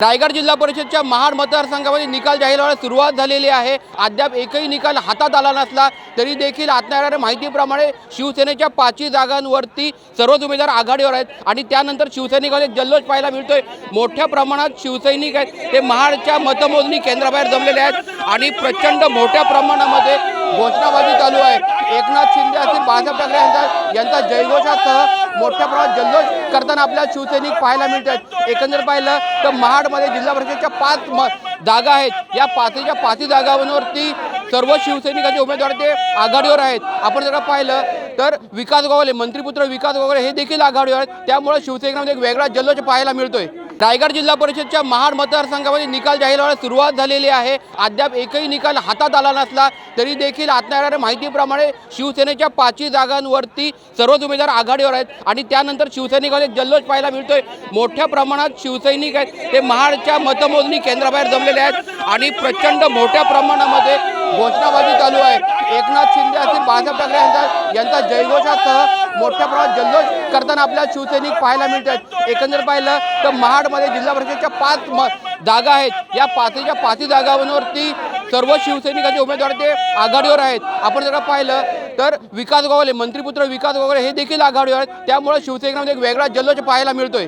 रायगड जिल्हा परिषदच्या महाड मतदारसंघामध्ये निकाल जाहीर व्हायला सुरुवात झालेली आहे. अद्याप एकही निकाल हातात आला नसला तरी देखील आता माहितीप्रमाणे शिवसेनेच्या पाचही जागांवरती सर्वच उमेदवार आघाडीवर आहेत आणि त्यानंतर शिवसैनिकांमध्ये जल्लोष पाहायला मिळतोय. मोठ्या प्रमाणात शिवसैनिक आहेत. ते महाडच्या मतमोजणी केंद्राबाहेर जमलेले आहेत आणि प्रचंड मोठ्या प्रमाणामध्ये घोषणाबाजी चालू आहे. एकनाथ शिंदे असतील बाळासाहेब ठाकरे यांचा यांचा जयघोषासह मोठ्या प्रमाणात जल्लोष करताना आपल्याला शिवसैनिक पाहायला मिळत आहेत एकंदर पाहिलं तर महाडमध्ये जिल्हा परिषदेच्या पाच म जागा आहेत. या पाचच्या पाचही जागांवरती सर्व शिवसैनिकांचे उमेदवार ते आघाडीवर आहेत. आपण जर पाहिलं तर विकास गोवाले मंत्रीपुत्र विकास गोवाले हे देखील आघाडीवर आहेत. त्यामुळे शिवसेनेमध्ये एक वेगळा जल्लोष पाहायला मिळतोय. रायगड जिल्हा परिषदच्या महाड मतदारसंघामध्ये निकाल जाहीर व्हायला सुरुवात झालेली आहे. अद्याप एकही निकाल हातात आला नसला तरी देखील आता माहितीप्रमाणे शिवसेनेच्या पाचही जागांवरती सर्वच उमेदवार आघाडीवर आहेत आणि त्यानंतर शिवसैनिकांमध्ये जल्लोष पाहायला मिळतोय. मोठ्या प्रमाणात शिवसैनिक आहेत. ते महाडच्या मतमोजणी केंद्राबाहेर जमलेले आहेत आणि प्रचंड मोठ्या प्रमाणामध्ये घोषणाबाजी चालू आहे. एकनाथ शिंदे असतील बाळासाहेब ठाकरे यांचा यांचा जयघोषासह मोठ्या प्रमाणात जल्लोष करताना आपल्याला शिवसैनिक पाहायला मिळतात एकंदर पाहिलं तर महाडमध्ये जिल्हा परिषदेच्या पाच म जागा आहेत. या पाचच्या पाचही जागांवरती सर्व शिवसैनिकांचे उमेदवार ते आघाडीवर आहेत. आपण जर पाहिलं तर विकास गोवाले मंत्रीपुत्र विकास गोवाले हे देखील आघाडीवर आहेत. त्यामुळे शिवसेनेमध्ये एक वेगळा जल्लोष पाहायला मिळतोय.